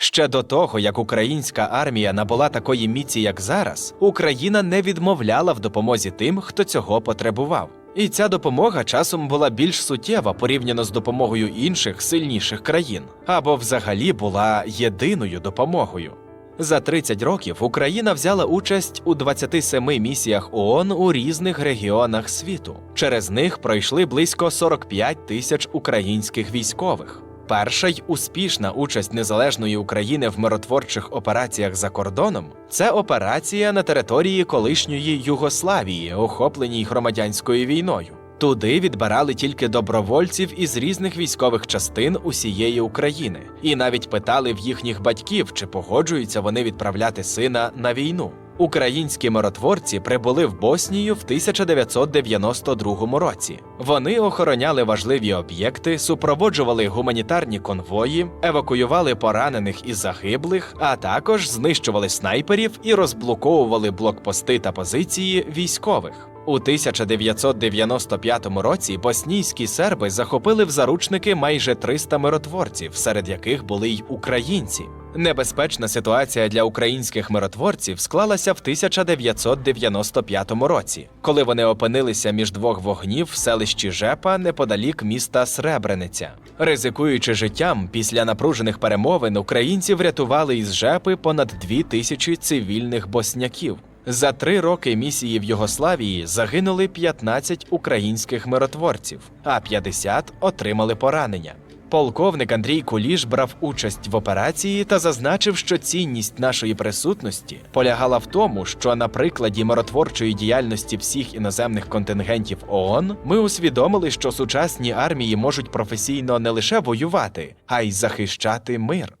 Ще до того, як українська армія набула такої міці, як зараз, Україна не відмовляла в допомозі тим, хто цього потребував. І ця допомога часом була більш суттєва порівняно з допомогою інших сильніших країн, або взагалі була єдиною допомогою. За 30 років Україна взяла участь у 27 місіях ООН у різних регіонах світу. Через них пройшли близько 45 тисяч українських військових. Перша й успішна участь незалежної України в миротворчих операціях за кордоном це операція на території колишньої Югославії, охопленій громадянською війною. Туди відбирали тільки добровольців із різних військових частин усієї України, і навіть питали в їхніх батьків, чи погоджуються вони відправляти сина на війну. Українські миротворці прибули в Боснію в 1992 році. Вони охороняли важливі об'єкти, супроводжували гуманітарні конвої, евакуювали поранених і загиблих, а також знищували снайперів і розблоковували блокпости та позиції військових. У 1995 році боснійські серби захопили в заручники майже 300 миротворців, серед яких були й українці. Небезпечна ситуація для українських миротворців склалася в 1995 році, коли вони опинилися між двох вогнів в селищі Жепа неподалік міста Сребрениця. Ризикуючи життям, після напружених перемовин українці врятували із Жепи понад дві тисячі цивільних босняків. За три роки місії в Югославії загинули 15 українських миротворців, а 50 отримали поранення. Полковник Андрій Куліш брав участь в операції та зазначив, що цінність нашої присутності полягала в тому, що на прикладі миротворчої діяльності всіх іноземних контингентів ООН ми усвідомили, що сучасні армії можуть професійно не лише воювати, а й захищати мир.